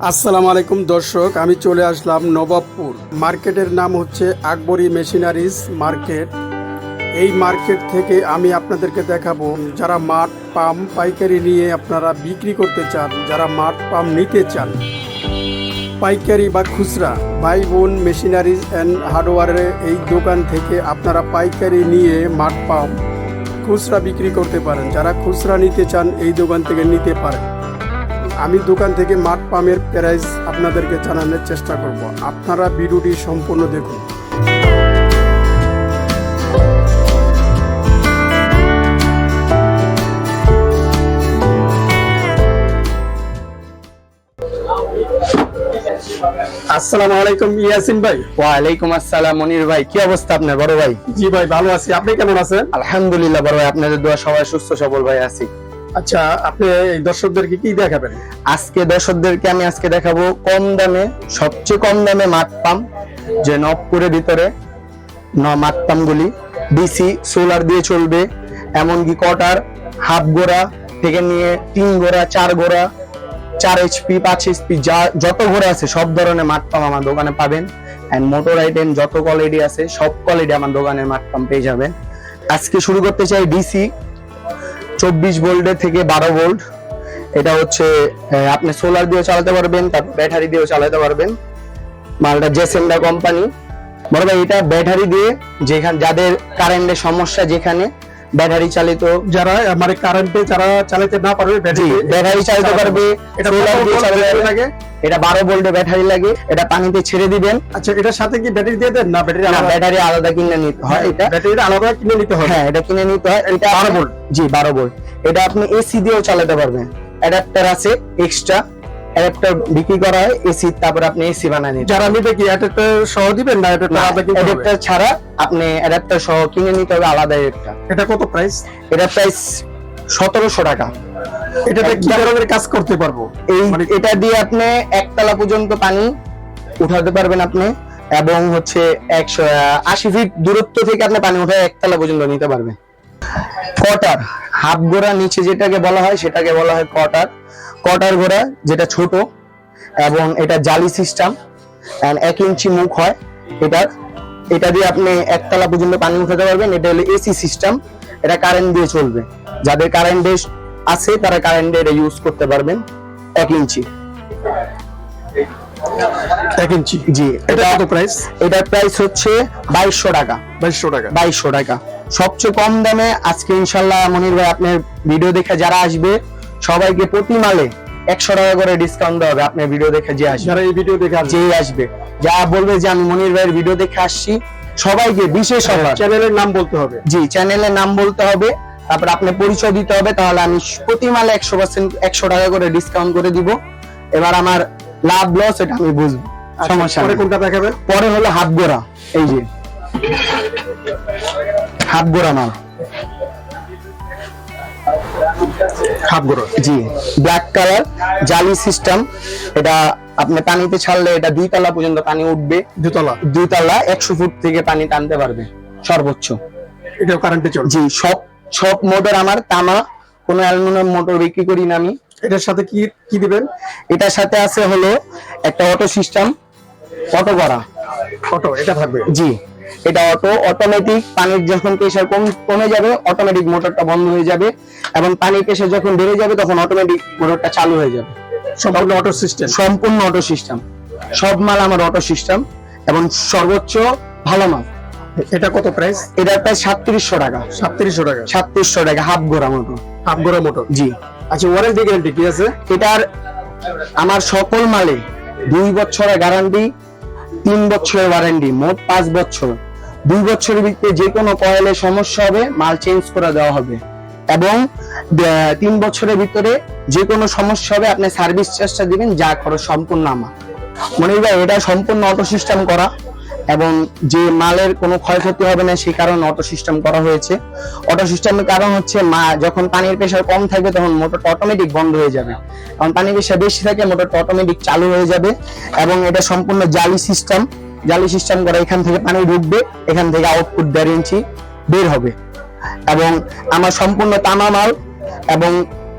আসসালামু আলাইকুম, দর্শক। আমি চলে আসলাম নবাবপুর। মার্কেটের নাম হচ্ছে আকবরী মেশিনারিজ মার্কেট। এই মার্কেট থেকে আমি আপনাদেরকে দেখাবো যারা মাঠ পাম পাইকারি নিয়ে আপনারা বিক্রি করতে চান, যারা মাঠ পাম নিতে চান। পাইকারি বা খুচরা, ভাই বোন, মেশিনারিজ অ্যান্ড হার্ডওয়ারের এই দোকান থেকে আপনারা পাইকারি নিয়ে মাঠ পাম খুচরা বিক্রি করতে পারেন। যারা খুচরা নিতে চান, এই দোকান থেকে নিতে পারেন। আমি দোকান থেকে মাঠ পামের প্রাইস আপনাদেরকে জানানোর চেষ্টা করব। আপনারা ভিডিওটি সম্পূর্ণ দেখুন। আসসালামু আলাইকুম ইয়াসিন ভাই। ওয়ালাইকুম আসসালাম মনির ভাই কি অবস্থা আপনার বড় ভাই? জি ভাই ভালো আছি। আপনি কেমন আছেন? আলহামদুলিল্লাহ বড় ভাই আপনাদের দোয়া সবাই সুস্থ সবল ভাই আছি। আচ্ছা আপনি এই দর্শকদেরকে কি দেখাবেন? আজকে দর্শকদেরকে আমি আজকে দেখাবো কম দামে, সবচেয়ে কম দামে মাঠ পাম যে নবপুরের ভিতরে ন মাঠ পাম গুলি ডিসি, সোলার দিয়ে চলবে, এমনকি কটার হাফ গোড়া থেকে নিয়ে তিন গোড়া, চার গোড়া, চার এইচপি পাঁচ এইচপি যা, যত ঘোড়া আছে, সব ধরনের মাঠ পাম্প আমার দোকানে পাবেন। অ্যান্ড মোটর আইটেম যত কোয়ালিটি আছে, সব কোয়ালিটি আমার দোকানের মাঠ পাম্প পেয়ে যাবেন। আজকে শুরু করতে চাই ডিসি চব্বিশ ভোল্টের থেকে বারো ভোল্ট। এটা হচ্ছে আপনি সোলার দিয়েও চালাতে পারবেন, তারপর ব্যাটারি দিয়েও চালাতে পারবেন। মালটা জেসেন্ডা কোম্পানি বড় ভাই, এটা ব্যাটারি দিয়ে যেখানে যাদের কারেন্টের সমস্যা যেখানে ব্যাটারি চালিত। যারা মানে কারেন্টে যারা চালাতে না পারবে ব্যাটারি চালাতে পারবে। এটা বারো ভোল্টের ব্যাটারি লাগে। এটা পানিতে ছেড়ে দিবেন। আচ্ছা এটার সাথে কি ব্যাটারি দিয়ে দেন? না ব্যাটারি না ব্যাটারি আলাদা কিনে নিতে হয়। এটা ব্যাটারিটা আলাদা কিনে নিতে হয় হ্যাঁ এটা কিনে নিতে হয়। এটা 12 volt? জি বারো ভোল্ট এটা আপনি এসি দিয়েও চালাতে পারবেন। অ্যাডাপ্টার আছে এক্সট্রা অ্যাডাপ্টার বিক্রি করা হয় এসি তারপর আপনি এসি বানায় নিতে যারা নিবে কি অ্যাডাপ্টার সহ দিবেন না অ্যাডাপ্টার অ্যাডাপ্টার ছাড়া আপনি অ্যাডাপ্টার সহ কিনে নিতে হবে আলাদা একটা এটা কত প্রাইস এটা প্রাইস সতেরোশো টাকা। এটাতে কি ধরনের কাজ করতে পারব? এই মানে- এটা দিয়ে আপনি একতলা পর্যন্ত পানি উঠাতে পারবেন আপনি এবং হচ্ছে একশো আশি ফিট দূরত্ব থেকে আপনি পানি উঠে একতলা পর্যন্ত নিতে পারবেন। কটার হাফ গোড়া নিচে যেটাকে বলা হয় সেটাকে বলা হয় কটার কটার গোড়া যেটা ছোট এবং এটা জালি সিস্টেম এক ইঞ্চি মুখ হয় এটার এটা দিয়ে আপনি একতলা পর্যন্ত পানি উঠাতে পারবেন। এটা হলো এসি সিস্টেম এটা কারেন্ট দিয়ে চলবে। যাদের কারেন্ট আছে তারা কারেন্ট এটা ইউজ করতে পারবেন এক ইঞ্চি। এক ইঞ্চি? জি এটা কত প্রাইস এটার প্রাইস হচ্ছে বাইশশো টাকা। বাইশশো টাকা। বাইশশো টাকা। সবচেয়ে কম দামে আজকে ইনশাল্লাহ মনির ভাই আপনার ভিডিও দেখে যারা আসবে সবাইকে প্রতি মালে একশো টাকা করে ডিসকাউন্ট দেওয়া হবে। আপনার ভিডিও দেখে যে আসবে। যারা এই ভিডিও দেখে যে আসবে। যা বলবে যে আমি মনির ভাইয়ের ভিডিও দেখে আসছি সবাইকে বিশেষ অফার চ্যানেলের নাম বলতে হবে। জি চ্যানেলের নাম বলতে হবে। তারপর আপনার পরিচয় দিতে হবে তাহলে আমি প্রতি মালে একশো পার্সেন্ট একশো টাকা করে ডিসকাউন্ট করে দিব। এবার আমার লাভ লস এটা আমি বুঝব। সমস্যা পরে। কোনটা দেখাবেন? পরে হলো হাত গোড়া এই যে। হাফ গোড়া মাল হাফ গরো জি। ব্ল্যাক কালার জালি সিস্টেম এটা আপনি পানিতে ছাড়লে এটা দুই তলা পর্যন্ত পানি উঠবে। দুতলা। দুই তলা একশো ফুট থেকে পানি টানতে পারবে সর্বোচ্চ। এটা কারেন্টে চলবে। জি সব সব মোটর আমার তামা কোনো অ্যালুমিনিয়াম মোটর বিক্রি করি না আমি। এটার সাথে কি কি দিবেন? এটার সাথে আছে হলো একটা অটো সিস্টেম অটো করা অটো এটা থাকবে। জি। এটা অটো অটোমেটিক পানির যখন প্রেশার কম কমে যাবে অটোমেটিক মোটরটা বন্ধ হয়ে যাবে এবং পানির প্রেশার যখন বেড়ে যাবে তখন অটোমেটিক মোটরটা চালু হয়ে যাবে। সম্পূর্ণ অটো সিস্টেম সম্পূর্ণ অটো সিস্টেম সব মাল আমার অটো সিস্টেম এবং সর্বোচ্চ ভালো মাল। এটা কত প্রাইস এটা প্রায় সাতত্রিশশো টাকা। সাতত্রিশশো টাকা। সাতত্রিশশো টাকা হাফ গোড়া মোটর হাফ গরো মোটর জি। আচ্ছা ওয়ারেন্টি গ্যারান্টি কি আছে? এটার আমার সকল মালে দুই বছরের গ্যারান্টি তিন বছরের ওয়ারেন্টি মোট পাঁচ বছর। দুই বছরের ভিত্তিতে যে কোনো কয়েলের সমস্যা হবে, মাল চেঞ্জ করে দেওয়া হবে। এবং তিন বছরের ভিতরে যে কোনো সমস্যা হবে, আপনি সার্ভিস চার্জটা দিবেন, যা খরচ সম্পূর্ণ আমার। মনে ভাই, এটা সম্পূর্ণ অটো সিস্টেম করা। এবং যে মালের কোনো ক্ষয়ক্ষতি হবে না, সেই কারণে অটো সিস্টেম করা হয়েছে। অটো সিস্টেমের কারণ হচ্ছে মা, যখন পানির প্রেশার কম থাকবে তখন মোটরটা অটোমেটিক বন্ধ হয়ে যাবে। কারণ পানির প্রেশার বেশি থাকে মোটরটা অটোমেটিক চালু হয়ে যাবে এবং এটা সম্পূর্ণ জালি সিস্টেম জালি সিস্টেম করা এখান থেকে পানি ঢুকবে, এখান থেকে আউটপুট দেড় ইঞ্চি বের হবে। এবং আমার সম্পূর্ণ তামা মাল এবং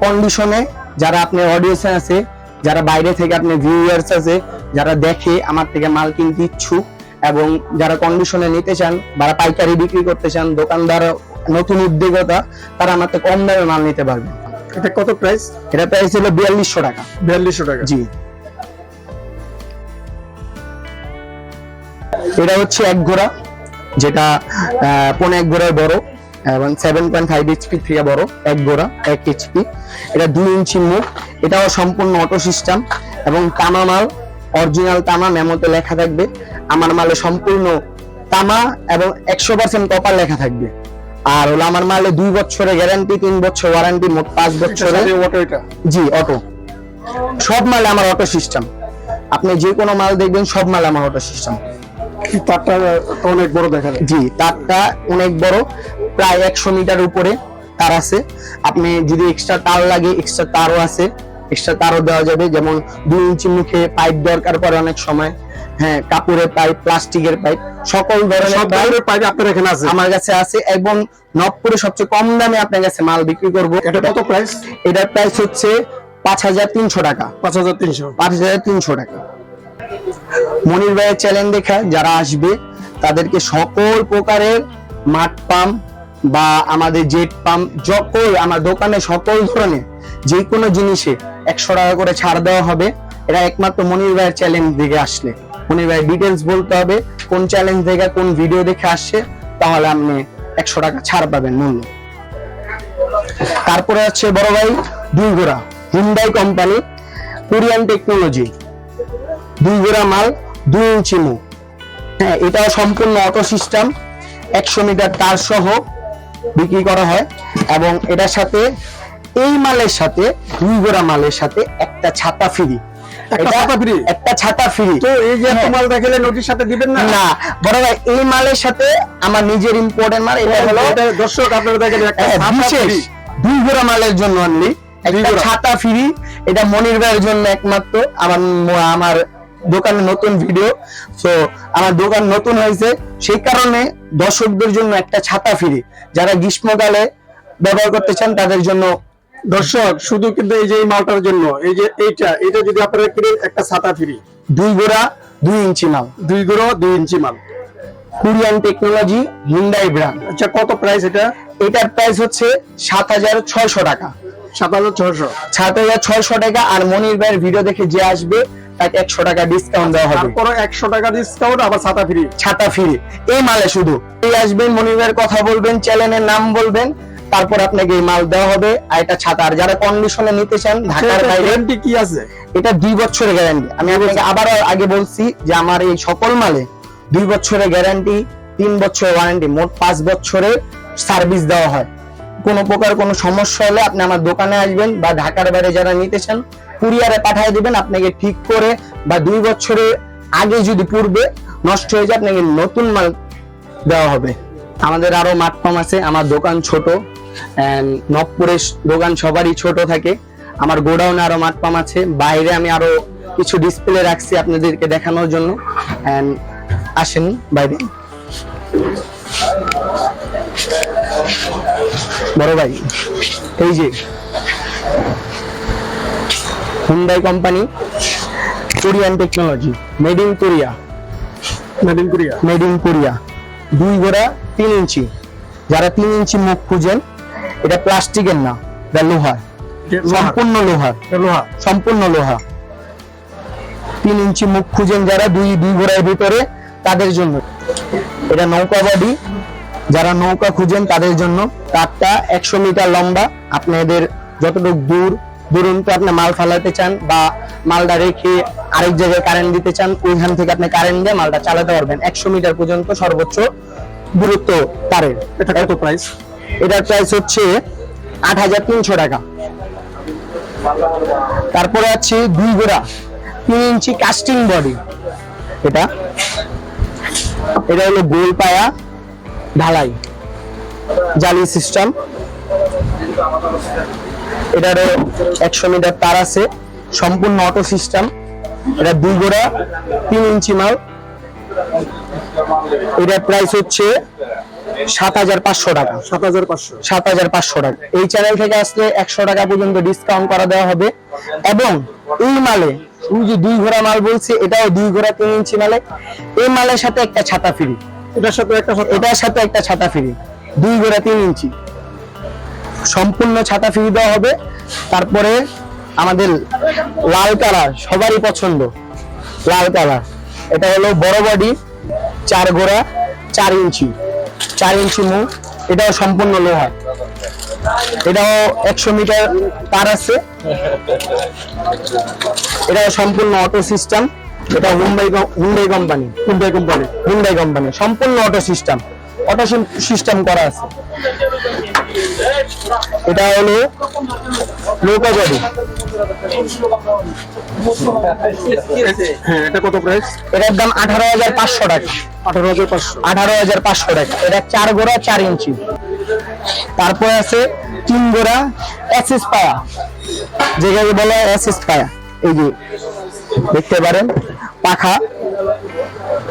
কন্ডিশনে যারা আপনার অডিয়েন্স আছে, যারা বাইরে থেকে আপনি ভিউয়ার্স আছে, যারা দেখে আমার থেকে মাল কিনতে ইচ্ছুক এবং যারা কন্ডিশনে নিতে চান যারা পাইকারি বিক্রি করতে চান দোকানদার নতুন উদ্যোগতা তারা আমার থেকে কম দামে মাল নিতে পারবে। এটা কত প্রাইস এটা প্রাইস হলো বিয়াল্লিশশো টাকা। বিয়াল্লিশশো টাকা। জি। এটা হচ্ছে এক ঘোড়া যেটা আহ, পৌনে এক ঘোড়ার বড় এবং সেভেন পয়েন্ট ফাইভ এইচপি থেকে বড় এক ঘোড়া এক এইচপি এটা দুই ইঞ্চি মুখ এটাও সম্পূর্ণ অটো সিস্টেম এবং তামা মাল অরিজিনাল তামা মেমোতে লেখা থাকবে। আমার মালে সম্পূর্ণ তামা এবং একশো পার্সেন্ট কপার লেখা থাকবে। আর হলো আমার মালে দুই বছরের গ্যারান্টি তিন বছর ওয়ারেন্টি মোট পাঁচ বছরের অটো জি অটো সব মালে আমার অটো সিস্টেম আপনি যে কোনো মাল দেখবেন সব মালে আমার অটো সিস্টেম তারটা অনেক বড় দেখা যায়। জি তারটা অনেক বড়। প্রায় একশো মিটার উপরে তার আছে। আপনি যদি এক্সট্রা তার লাগে এক্সট্রা তারও আছে। এক্সট্রা তারও দেওয়া যাবে। যেমন দুই ইঞ্চি মুখে পাইপ দরকার পড়ে অনেক সময়। হ্যাঁ কাপড়ের পাইপ প্লাস্টিকের পাইপ সকল ধরনের পাইপ আপনার এখানে আছে? আমার কাছে আছে এবং নবপুরে সবচেয়ে কম দামে আপনার কাছে মাল বিক্রি করব। এটা কত প্রাইস এটার প্রাইস হচ্ছে পাঁচ হাজার তিনশো টাকা। পাঁচ হাজার তিনশো। পাঁচ হাজার তিনশো টাকা। মনির ভাইয়ের চ্যানেল দেখা যারা আসবে তাদেরকে সকল প্রকারের মাঠ পাম্প বা আমাদের জেট পাম্প সকল আমার দোকানে সকল ধরনের যে কোনো জিনিসে একশো টাকা করে ছাড় দেওয়া হবে। এটা একমাত্র মনির ভাইয়ের চ্যালেঞ্জ দেখে আসলে। মনির ভাইয়ের ডিটেলস বলতে হবে, কোন চ্যালেঞ্জ দেখে, কোন ভিডিও দেখে আসছে, তাহলে আপনি একশো টাকা ছাড় পাবেন মূল্য। তারপরে হচ্ছে বড় ভাই দুই গোড়া হিন্দাই কোম্পানি কোরিয়ান টেকনোলজি দুই গোড়া মাল, দুই ইঞ্চি মুখ। হ্যাঁ এটাও সম্পূর্ণ অটো সিস্টেম একশো মিটার তার সহ। বিক্রি করা হয় এবং এটার সাথে এই মালের সাথে দুই গোড়া মালের সাথে একটা ছাতা ফ্রি একটা ছাতা free? একটা ছাতা ফ্রি তো এই যে হ্যাঁ। মাল দেখালে নোটিশ সাথে দিবেন না? না। বড় ভাই এই মালের সাথে আমার নিজের ইম্পোর্টেন্ট মাল এটা হলো দর্শক আপনারা দেখেন একটা হ্যাঁ, বিশেষ দুই গোড়া মালের জন্য অনলি একটা ছাতা ফ্রি এটা মনির ভাইয়ের জন্য একমাত্র আমার আমার দোকানে নতুন ভিডিও তো আমার দোকান নতুন হয়েছে। সেই কারণে দর্শকদের জন্য একটা ছাতা ফ্রি যারা গ্রীষ্মকালে ব্যবহার করতে চান তাদের জন্য দর্শক শুধু কিন্তু এই যে এই মালটার জন্য এই যে এইটা এটা যদি আপনারা কিনেন একটা ছাতা ফ্রি দুই গোড়া দুই ইঞ্চি মাল। দুই গুঁড়ো দুই ইঞ্চি মাল। কোরিয়ান টেকনোলজি হিন্ডাই ব্র্যান্ড আচ্ছা কত প্রাইস এটা? এটার প্রাইস হচ্ছে সাত হাজার ছয়শো টাকা। সাত হাজার ছশো সাত হাজার ছয়শো টাকা আর মনির ভাইয়ের ভিডিও দেখে যে আসবে তাকে একশো টাকা ডিসকাউন্ট দেওয়া হবে। তারপরে একশো টাকা ডিসকাউন্ট আবার ছাতা ফ্রি। ছাতা ফ্রি। এই মালে শুধু। এই আসবেন কথা বলবেন চ্যানেলের নাম বলবেন তারপর আপনাকে এই মাল দেওয়া হবে আর এটা ছাতা। আর যারা কন্ডিশনে নিতে চান ঢাকার বাইরে গ্যারান্টি কি আছে? এটা দুই বছরের গ্যারান্টি আমি আপনাকে আবার আগে বলছি যে আমার এই সকল মালে দুই বছরের গ্যারান্টি তিন বছরের ওয়ারেন্টি মোট পাঁচ বছরের সার্ভিস দেওয়া হয়। কোনো প্রকার কোনো সমস্যা হলে আপনি আমার দোকানে আসবেন বা ঢাকার বাইরে যারা নিতে চান কুরিয়ারে পাঠিয়ে দিবেন, আপনাকে ঠিক করে বা দুই বছরের আগে যদি পূর্বে নষ্ট হয়ে যায়, আপনাকে নতুন মাল দেওয়া হবে। আমাদের আরও মাঠপাম আছে, আমার দোকান ছোট নবপুরের দোকান সবারই ছোট থাকে। আমার গোডাউনে আরও মাঠপাম আছে, বাইরে আমি আরও কিছু ডিসপ্লে রাখছি আপনাদেরকে দেখানোর জন্য। আসেন বাইরে। বড় ভাই, এই যে Hyundai company Korean technology made in Korea made in Korea made in Korea দুই গোড়া তিন ইঞ্চি। যারা তিন ইঞ্চি মুখ খুঁজেন এটা প্লাস্টিকের না এটা লোহার। সম্পূর্ণ লোহার। লোহা সম্পূর্ণ লোহা। তিন ইঞ্চি মুখ খুঁজেন যারা দুই দুই গোড়ার ভিতরে তাদের জন্য। এটা নৌকা বডি যারা নৌকা খুঁজেন তাদের জন্য। তারটা একশো মিটার লম্বা। আপনাদের যতটুকু দূর দূরন্ত আপনি মাল ফালাতে চান বা মালটা রেখে আরেক জায়গায় কারেন্ট দিতে চান ওইখান থেকে আপনি কারেন্ট দিয়ে মালটা চালাতে পারবেন। একশো মিটার পর্যন্ত সর্বোচ্চ দূরত্ব তারের এটা কত প্রাইস এটার প্রাইস হচ্ছে আট হাজার তিনশো টাকা। তারপরে আছে দুই গোড়া তিন ইঞ্চি কাস্টিং বডি এটা? এটা হলো গোল পায়া ঢালাই। জালি সিস্টেম এটারও একশো মিটার তার আছে। সম্পূর্ণ অটো সিস্টেম এটা দুই গোড়া তিন ইঞ্চি মাল। এটার প্রাইস হচ্ছে সাত হাজার পাঁচশো টাকা। সাত হাজার পাঁচশো। সাত হাজার পাঁচশো টাকা। এই চ্যানেল থেকে আসলে একশো টাকা পর্যন্ত ডিসকাউন্ট করা দেওয়া হবে। এবং এই মালে তুমি যে দুই ঘোড়া মাল বলছি এটাও দুই ঘোড়া তিন ইঞ্চি মালে। এই মালের সাথে একটা ছাতা ফ্রি এটার সাথে একটা এটার সাথে একটা ছাতা ফ্রি দুই ঘোড়া তিন ইঞ্চি। সম্পূর্ণ ছাতা ফ্রি দেওয়া হবে। তারপরে আমাদের লাল কালার, সবারই পছন্দ। লাল কালার। এটা হলো বড় বডি, চার ঘোড়া চার ইঞ্চি। চার ইঞ্চি মুখ, এটাও সম্পূর্ণ লোহা। এটাও একশো মিটার তার আছে। এটাও সম্পূর্ণ অটো সিস্টেম। এটা Hyundai Hyundai company. Hyundai company. Hyundai company. সম্পূর্ণ অটো সিস্টেম। অটো সিস্টেম করা আছে। এটা হলো নৌকা গাড়ি হ্যাঁ এটা কত প্রাইস এটার দাম আঠারো হাজার পাঁচশো টাকা। আঠারো হাজার পাঁচশো। আঠারো হাজার পাঁচশো টাকা। এটা চার গোড়া চার ইঞ্চি। তারপরে আছে তিন গোড়া অ্যাসিস পায়া। যেটাকে বলা হয় অ্যাসিস পায়া। এই যে দেখতে পারেন পাখা।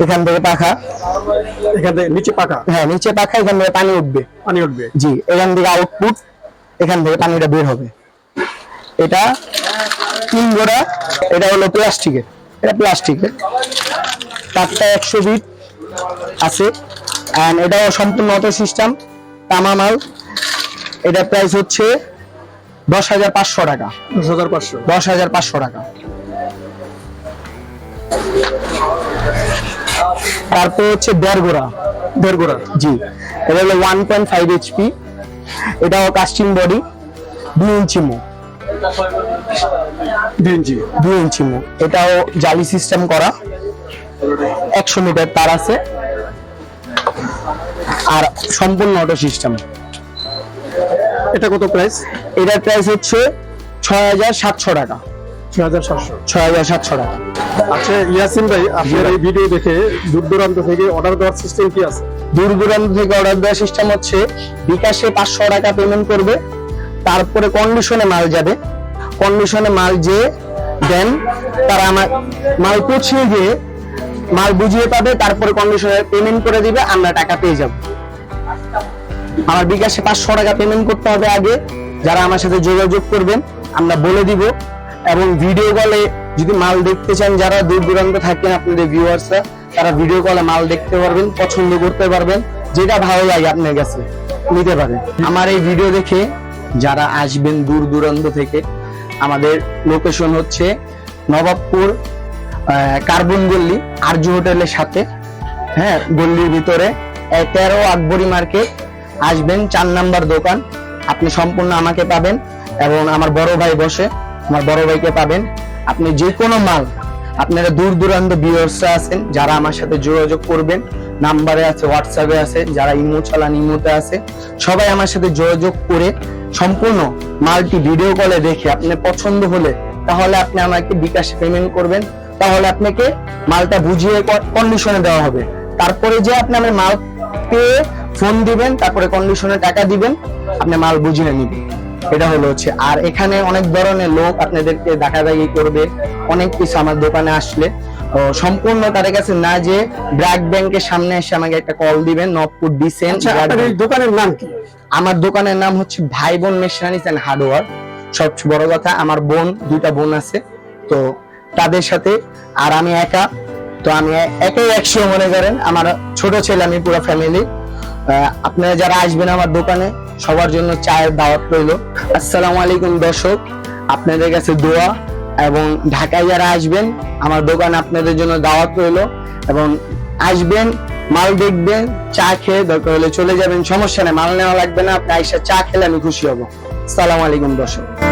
এখান থেকে পাখা। এখান থেকে নিচে পাকা হ্যাঁ নিচে পাখা এখান থেকে পানি উঠবে। পানি উঠবে? জি এখান থেকে আউটপুট এখান থেকে পানিটা বের হবে। এটা তিন গোড়া এটা হলো প্লাস্টিকের এটা প্লাস্টিকের তারটা একশো বিট আছে। অ্যান্ড এটাও সম্পূর্ণ অটো সিস্টেম তামা মাল। এটা প্রাইস হচ্ছে দশ হাজার পাঁচশো টাকা। দশ হাজার পাঁচশো। দশ হাজার পাঁচশো টাকা। তারপর হচ্ছে দেড় গোড়া দেড় জি। এটা হলো ওয়ান পয়েন্ট ফাইভ এইচপি এটাও কাস্টিং বডি দুই ইঞ্চি মুখ দুই ইঞ্চি। দুই ইঞ্চি মুখ এটাও জালি সিস্টেম করা। একশো মিটার তার আছে। আর সম্পূর্ণ অটো সিস্টেম এটা কত প্রাইস এটার প্রাইস হচ্ছে ছয় হাজার সাতশো টাকা। ছয় হাজার সাতশো। ছয় হাজার সাতশো টাকা। আচ্ছা ইয়াসিন ভাই আপনার এই ভিডিও দেখে দূর দূরান্ত থেকে অর্ডার দেওয়ার সিস্টেম কি আছে? দূর দূরান্ত থেকে অর্ডার দেওয়ার সিস্টেম হচ্ছে বিকাশে পাঁচশো টাকা পেমেন্ট করবে তারপরে কন্ডিশনে মাল যাবে। কন্ডিশনে মাল যে দেন তারা আমার মাল পৌঁছিয়ে গিয়ে মাল বুঝিয়ে পাবে তারপরে কন্ডিশনে পেমেন্ট করে দিবে আমরা টাকা পেয়ে যাব। আমার বিকাশে পাঁচশো টাকা পেমেন্ট করতে হবে আগে যারা আমার সাথে যোগাযোগ করবেন আমরা বলে দিব এবং ভিডিও কলে যদি মাল দেখতে চান, যারা দূর দূরান্ত থাকেন আপনাদের ভিউয়ার্সরা তারা ভিডিও কলে মাল দেখতে পারবেন, পছন্দ করতে পারবেন, যেটা ভালো লাগে আপনার কাছে, নিতে পারেন। আমার এই ভিডিও দেখে যারা আসবেন দূর দূরান্ত থেকে, আমাদের লোকেশন হচ্ছে নবাবপুর কার্বন গল্লি আর্য হোটেলের সাথে হ্যাঁ গল্লির ভিতরে তেরো আকবরী মার্কেট, আসবেন, চার নাম্বার দোকান, আপনি সম্পূর্ণ আমাকে পাবেন, এবং আমার বড় ভাই বসে আমার বড় ভাইকে পাবেন। আপনি যে কোনো মাল, আপনারা দূর দূরান্ত ভিউয়ার্সরা আছেন, যারা আমার সাথে যোগাযোগ করবেন, নাম্বারে আছে হোয়াটসঅ্যাপে আছে, যারা ইমো চালান, ইমোতে আছে, সবাই আমার সাথে যোগাযোগ করে সম্পূর্ণ মালটি ভিডিও কলে দেখে আপনি পছন্দ হলে, তাহলে আপনি আমাকে বিকাশে পেমেন্ট করবেন, তাহলে আপনাকে মালটা বুঝিয়ে কন্ডিশনে দেওয়া হবে। তারপরে যে আপনি আমার মাল পেয়ে ফোন দিবেন, তারপরে কন্ডিশনে টাকা দিবেন, আপনি মাল বুঝিয়ে নিবেন। এটা হলো হচ্ছে আর এখানে অনেক ধরনের লোক আপনাদেরকে দেখা দেখাদাগি করবে অনেক কিছু আমার দোকানে আসলে। সম্পূর্ণ তাদের কাছে না যে ব্র্যাক ব্যাংকের সামনে এসে আমাকে একটা কল দিবেন নবপুর ডিসেন্ট আচ্ছা দোকানের নাম কি? আমার দোকানের নাম হচ্ছে ভাই বোন মেশিনারিজ অ্যান্ড হার্ডওয়ার। সবচেয়ে বড় কথা আমার বোন দুইটা বোন আছে। তো তাদের সাথে আর আমি একা তো আমি একাই একশো মনে করেন আমার ছোট ছেলে আমি পুরো ফ্যামিলি আপনারা যারা আসবেন আমার দোকানে সবার জন্য চায়ের দাওয়াত রইল। আসসালামু আলাইকুম দর্শক, আপনাদের কাছে দোয়া এবং ঢাকায় যারা আসবেন, আমার দোকান আপনাদের জন্য দাওয়াত রইল এবং আসবেন, মাল দেখবেন, চা খেয়ে দরকার হলে চলে যাবেন। সমস্যা নেই, মাল নেওয়া লাগবে না, আপনি আইসা চা খেলে আমি খুশি হব। সালাম আলাইকুম দর্শক।